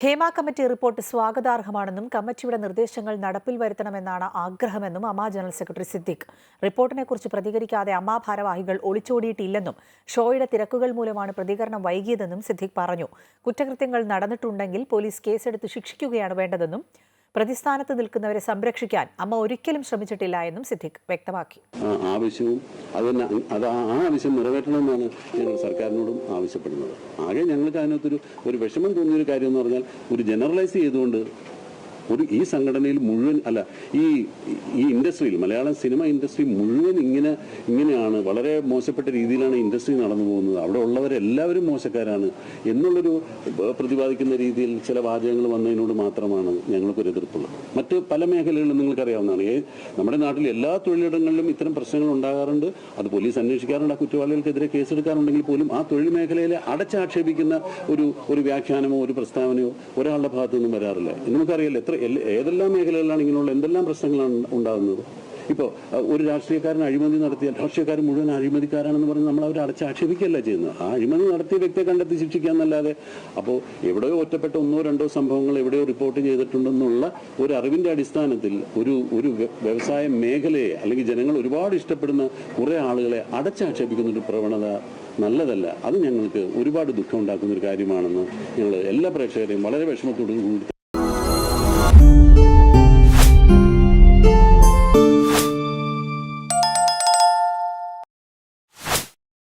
Hema committee report സ്വാഗതാർഹമാണെന്നും കമ്മിറ്റിയുടെ നിർദ്ദേശങ്ങൾ നടപ്പിൽ വരുത്തണമെന്നാണ് ആഗ്രഹമെന്നും അമ്മ ജനറൽ സെക്രട്ടറി സിദ്ദിഖ്. റിപ്പോർട്ടിനെക്കുറിച്ച് പ്രതികരിക്കാതെ അമ്മ ഭാരവാഹികൾ ഒളിച്ചോടിയിട്ടില്ലെന്നും ഷോയുടെ തിരക്കുകൾ മൂലമാണ് പ്രതികരണം വൈകിയതെന്നും സിദ്ദിഖ് പറഞ്ഞു. കുറ്റകൃത്യങ്ങൾ നടന്നിട്ടുണ്ടെങ്കിൽ പോലീസ് കേസെടുത്ത് ശിക്ഷിക്കുകയാണ് വേണ്ടതെന്നും പ്രതിസ്ഥാനത്ത് നിൽക്കുന്നവരെ സംരക്ഷിക്കാൻ അമ്മ ഒരിക്കലും ശ്രമിച്ചിട്ടില്ല എന്നും സിദ്ദിഖ് വ്യക്തമാക്കി. ആവശ്യവും അതിന് ആവശ്യം നിറവേറ്റണമെന്നാണ് ഞങ്ങൾ സർക്കാരിനോടും ആവശ്യപ്പെടുന്നത്. ആകെ ഞങ്ങൾക്ക് അതിനകത്തൊരു ഒരു വിഷമം തോന്നിയൊരു കാര്യം എന്ന് പറഞ്ഞാൽ ഒരു ജനറലൈസ് ചെയ്തുകൊണ്ട് ഒരു ഈ സംഘടനയിൽ മുഴുവൻ അല്ല ഈ ഈ ഇൻഡസ്ട്രിയിൽ മലയാളം സിനിമ ഇൻഡസ്ട്രി മുഴുവൻ ഇങ്ങനെ ഇങ്ങനെയാണ് വളരെ മോശപ്പെട്ട രീതിയിലാണ് ഇൻഡസ്ട്രി നടന്നു പോകുന്നത്. അവിടെ ഉള്ളവരെല്ലാവരും മോശക്കാരാണ് എന്നുള്ളൊരു പ്രതിപാദിക്കുന്ന രീതിയിൽ ചില വാചകങ്ങൾ വന്നതിനോട് മാത്രമാണ് ഞങ്ങൾക്കൊരു എതിർപ്പുള്ളത്. മറ്റ് പല മേഖലകളിലും നിങ്ങൾക്കറിയാവുന്നതാണ്. നമ്മുടെ നാട്ടിൽ എല്ലാ തൊഴിലിടങ്ങളിലും ഇത്തരം പ്രശ്നങ്ങൾ ഉണ്ടാകാറുണ്ട്. അത് പോലീസ് അന്വേഷിക്കാറുണ്ട് ആ കുറ്റവാളികൾക്കെതിരെ കേസെടുക്കാറുണ്ടെങ്കിൽ പോലും ആ തൊഴിൽ മേഖലയിലെ അടച്ചാക്ഷേപിക്കുന്ന ഒരു ഒരു വ്യാഖ്യാനമോ ഒരു പ്രസ്താവനയോ ഒരാളുടെ ഭാഗത്തു നിന്നും വരാറില്ല. നമുക്കറിയില്ല എത്ര ഏതെല്ലാം മേഖലകളിലാണ് ഇങ്ങനെയുള്ള എന്തെല്ലാം പ്രശ്നങ്ങളാണ് ഉണ്ടാകുന്നത്? ഇപ്പോൾ ഒരു രാഷ്ട്രീയക്കാരൻ അഴിമതി നടത്തിയാൽ രാഷ്ട്രീയക്കാരൻ മുഴുവൻ അഴിമതിക്കാരാണെന്ന് പറഞ്ഞ് നമ്മൾ അവരെ അടച്ചാക്ഷേപിക്കുകയല്ല ചെയ്യുന്നത്. ആ അഴിമതി നടത്തിയ വ്യക്തിയെ കണ്ടെത്തി ശിക്ഷിക്കാന്നല്ലാതെ അപ്പോൾ എവിടെയോ ഒറ്റപ്പെട്ട ഒന്നോ രണ്ടോ സംഭവങ്ങൾ എവിടെയോ റിപ്പോർട്ട് ചെയ്തിട്ടുണ്ടെന്നുള്ള ഒരു അറിവിന്റെ അടിസ്ഥാനത്തിൽ ഒരു ഒരു വ്യവസായ മേഖലയെ അല്ലെങ്കിൽ ജനങ്ങൾ ഒരുപാട് ഇഷ്ടപ്പെടുന്ന കുറേ ആളുകളെ അടച്ചാക്ഷേപിക്കുന്ന ഒരു പ്രവണത നല്ലതല്ല. അത് ഞങ്ങൾക്ക് ഒരുപാട് ദുഃഖം ഉണ്ടാക്കുന്ന ഒരു കാര്യമാണെന്ന് ഞങ്ങൾ എല്ലാ പ്രേക്ഷകരെയും വളരെ വിഷമത്തോടു കൂടി